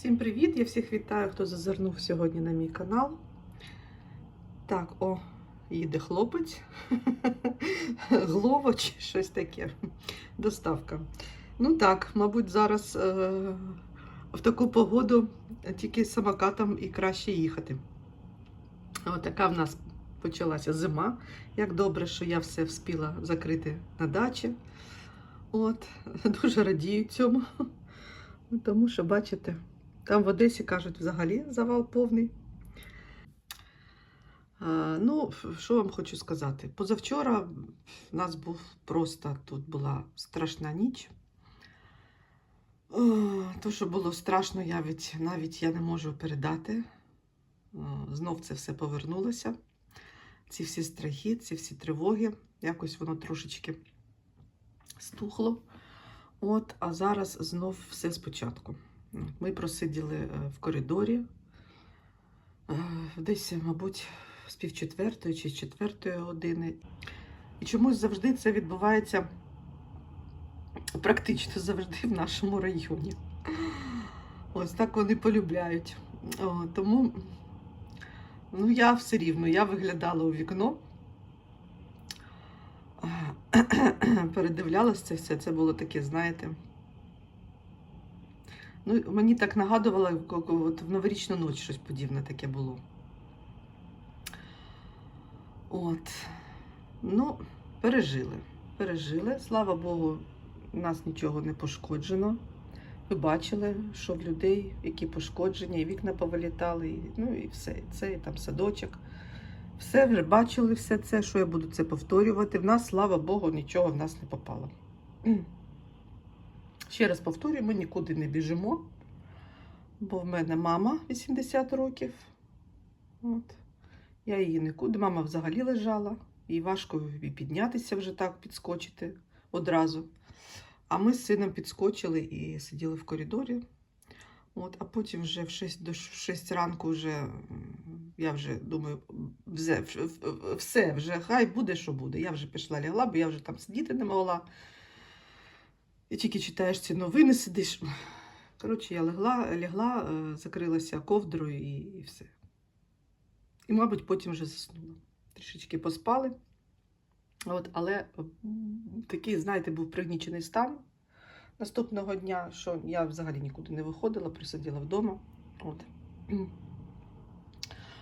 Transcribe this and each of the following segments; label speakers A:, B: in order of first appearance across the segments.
A: Всім привіт! Я всіх вітаю, хто зазирнув сьогодні на мій канал. Так, о, їде хлопець. Глово чи щось таке. Доставка. Ну так, мабуть, зараз е, в таку погоду тільки самокатом і краще їхати. Ось така в нас почалася зима. Як добре, що я все вспіла закрити на дачі. От, дуже радію цьому. Тому що, бачите, там в Одесі кажуть, взагалі завал повний. Ну, що вам хочу сказати? Позавчора в нас був просто тут була страшна ніч. То, що було страшно, я навіть я не можу передати. Знов це все повернулося. Ці всі страхи, ці всі тривоги. Якось воно трошечки стухло. От, а зараз знов все спочатку. Ми просиділи е, в коридорі е, десь, мабуть, з півчетвертої чи з четвертої години. І чомусь завжди це відбувається практично завжди в нашому районі. Ось так вони полюбляють. О, тому ну, я все рівно я виглядала у вікно. передивлялася це все. Це було таке, знаєте. Ну, мені так нагадувало, от в новорічну ніч щось подібне таке було. От. Ну, пережили. Пережили. Слава Богу, нас нічого не пошкоджено. Ви бачили, що в людей які пошкодження, і вікна повилітали, і, ну і все. Це, і там садочок. Все вже бачили все це, що я буду це повторювати. В нас, слава Богу, нічого в нас не попало. Ще раз повторюю, ми нікуди не біжимо, бо в мене мама 80 років. От. Я її нікуди. Мама взагалі лежала, їй важко піднятися вже так, підскочити одразу. А ми з сином підскочили і сиділи в коридорі. От, а потім вже в 6 до 6 ранку вже я вже думаю, все, все, вже хай буде, що буде. Я вже пішла лягла, бо я вже там сидіти не могла. І тільки читаєш ці новини, сидиш. Коротше, я легла, лягла, е, закрилася ковдрою і, і все. І, мабуть, потім вже заснула. Трішечки поспали. От, але такий, знаєте, був пригнічений стан наступного дня, що я взагалі нікуди не виходила, присиділа вдома. От.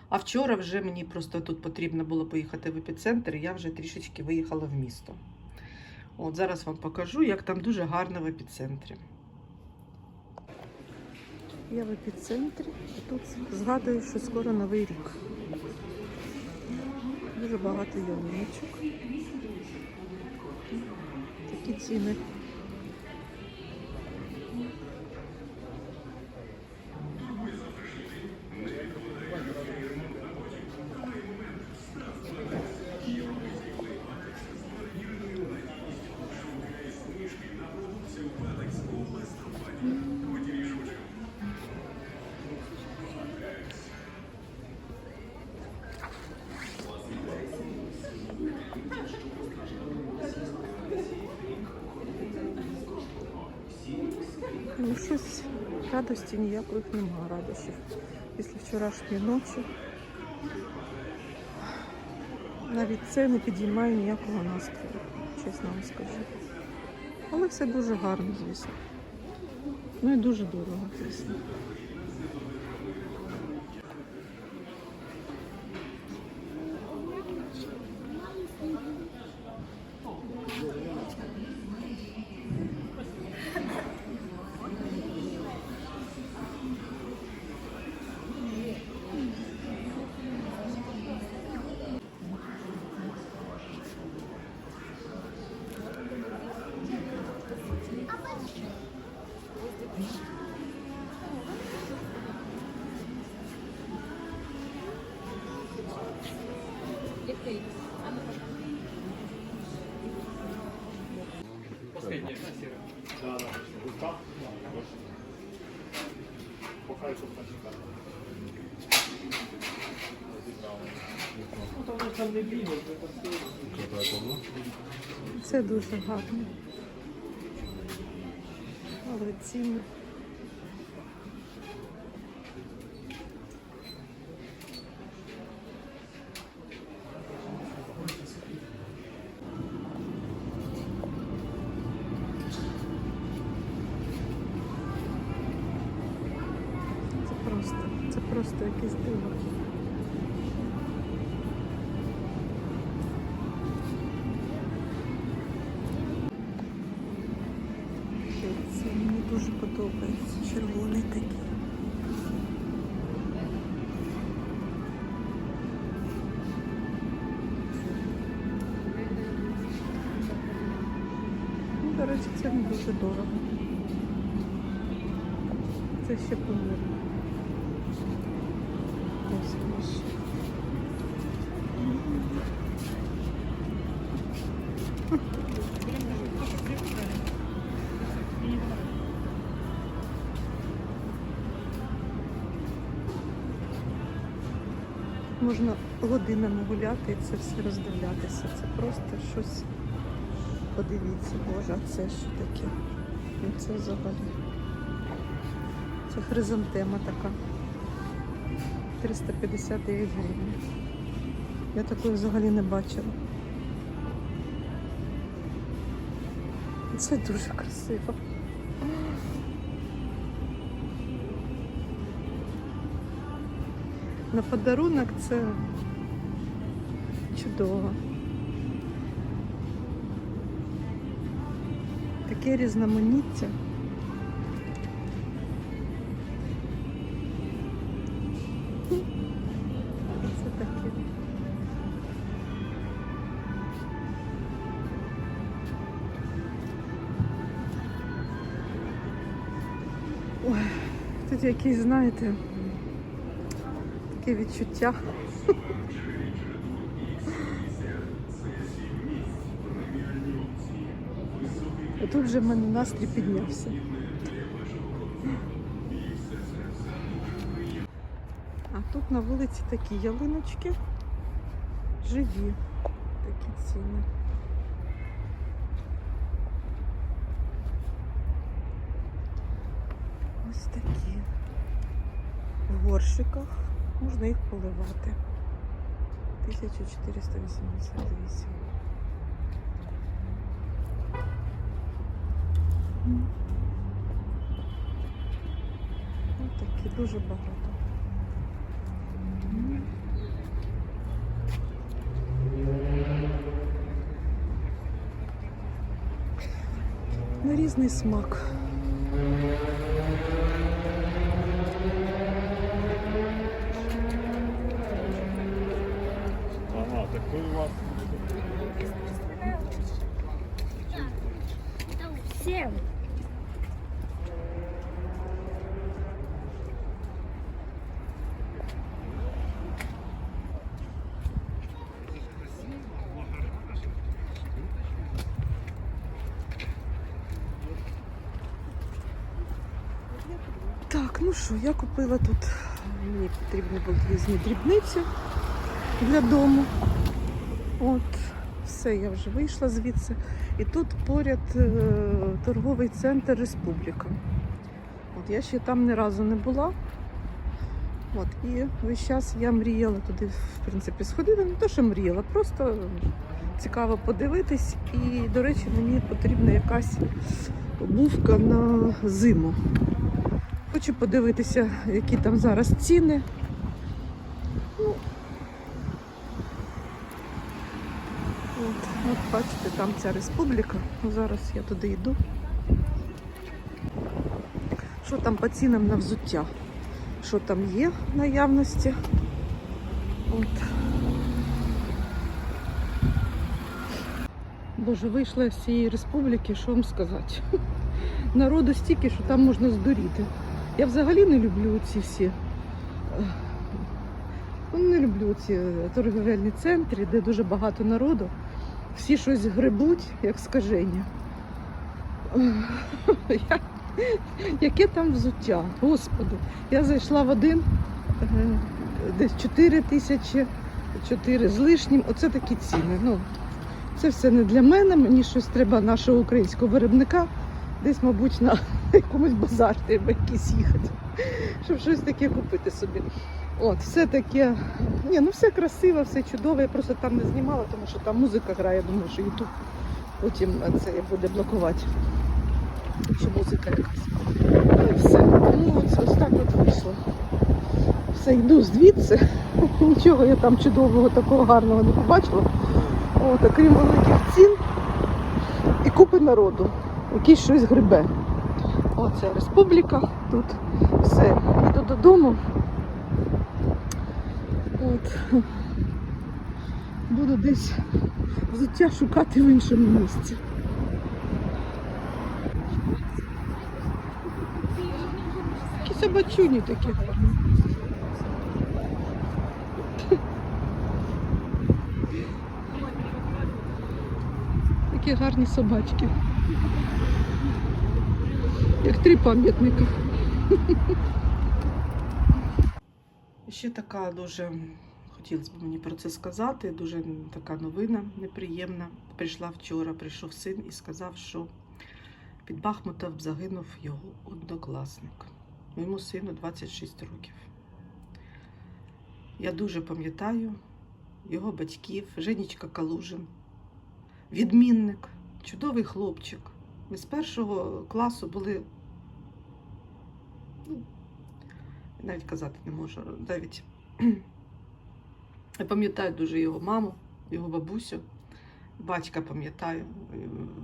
A: А вчора вже мені просто тут потрібно було поїхати в епіцентр, і я вже трішечки виїхала в місто. От зараз вам покажу, як там дуже гарно в епіцентрі. Я в епіцентрі, і тут згадую, що скоро новий рік. Дуже багато ялиночок. Такі ціни. Ну, щось радості ніякої немає радощів. Після вчорашньої ночі навіть це не підіймає ніякого настрою, чесно вам скажу. Але все дуже гарно, звісно. Ну і дуже дорого, звісно.
B: Последняя, да, серая?
C: Да, да. По кайфу.
B: Ну. Це
A: дуже гарно. Але ціни. мені дуже подобається. Червоний такий. Ну, до речі, це не дуже дорого. Це ще помірно. Ось Можна годинами гуляти і це все роздивлятися. Це просто щось. Подивіться, боже, а це що таке? Ну це взагалі. Це хризантема така. 359 гривень. Я такої взагалі не бачила. Це дуже красиво. На подарунок це чудово. Таке різноманіття. Це таке. Ой, тут якісь, знаєте, таке відчуття. Тут вже в мене настрій піднявся. А тут на вулиці такі ялиночки живі. Такі ціни. Ось такі. В горщиках можна їх поливати. 1488. М. Ось такі дуже багато. На різний смак.
C: Ага, так то у вас
D: Всем.
A: Так, ну що, я купила тут. Мені потрібні були різні дрібниці для дому. От, все, я вже вийшла звідси. І тут поряд е, торговий центр Республіка. От я ще там ні разу не була. От, і весь час я мріяла туди, в принципі, сходити. Не те, що мріяла, просто цікаво подивитись. І, до речі, мені потрібна якась обувка на зиму. Хочу подивитися, які там зараз ціни. От, бачите, там ця республіка. Зараз я туди йду. Що там по цінам на взуття? Що там є наявності? От. Боже, вийшла з цієї республіки, що вам сказати? Народу стільки, що там можна здуріти. Я взагалі не люблю ці всі. е, Ну, не люблю ці торговельні центри, де дуже багато народу. Всі щось грибуть, як скаження. Яке там взуття? Господи, я зайшла в один е, десь 4 тисячі, 4 з лишнім. Оце такі ціни. Ну, це все не для мене. Мені щось треба нашого українського виробника. Десь, мабуть, на якомусь базар треба якийсь їхати, щоб щось таке купити собі. От, все таке. Ні, ну все красиво, все чудово. Я просто там не знімала, тому що там музика грає. Я думаю, що Ютуб потім це буде блокувати. Що музика якась. Ну і все. Ну, ось, ось так от вийшло.
E: все, йду звідси. Нічого я там чудового такого гарного не побачила. От, окрім великих цін і купи народу, який щось грибе. Оце республіка, тут все. Йду додому. От. Буду десь взуття шукати в іншому місці. Такі собачуні такі гарні. Такі гарні собачки. Як три пам'ятника.
A: Ще така дуже хотілося б мені про це сказати. Дуже така новина неприємна. Прийшла вчора, прийшов син і сказав, що під Бахмутом загинув його однокласник. Моєму сину 26 років. Я дуже пам'ятаю його батьків, Женічка Калужин, відмінник, чудовий хлопчик. Ми з першого класу були. Навіть казати не можу. Навіть я пам'ятаю дуже його маму, його бабусю, батька пам'ятаю.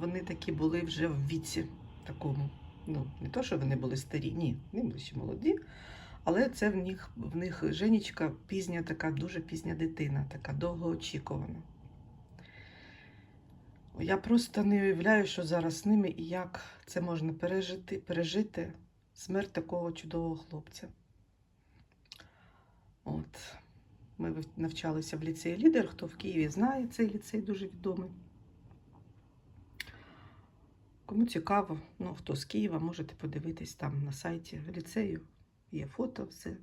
A: Вони такі були вже в віці такому. Ну, не то, що вони були старі, ні, вони були ще молоді. Але це в них, в них Женічка пізня, така дуже пізня дитина, така довгоочікувана. Я просто не уявляю, що зараз з ними і як це можна пережити, пережити смерть такого чудового хлопця. От. Ми навчалися в ліцеї лідер. Хто в Києві знає, цей ліцей дуже відомий. Кому цікаво, ну хто з Києва, можете подивитись там на сайті ліцею. Є фото, все.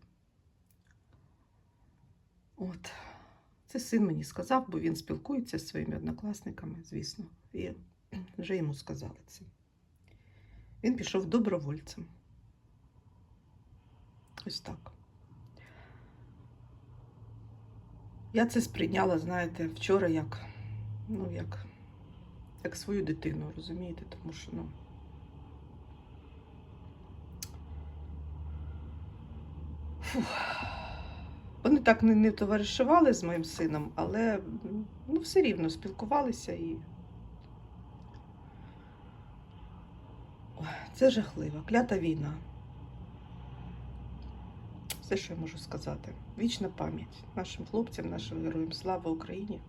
A: От. Це син мені сказав, бо він спілкується зі своїми однокласниками, звісно. І вже йому сказали це. Він пішов добровольцем. Ось так. Я це сприйняла, знаєте, вчора як, ну, як, як свою дитину, розумієте, тому що, ну. Фух. Вони так не, не товаришували з моїм сином, але ну, все рівно спілкувалися і. Це жахливо. Клята війна. Все, що я можу сказати. Вічна пам'ять нашим хлопцям, нашим героям. Слава Україні!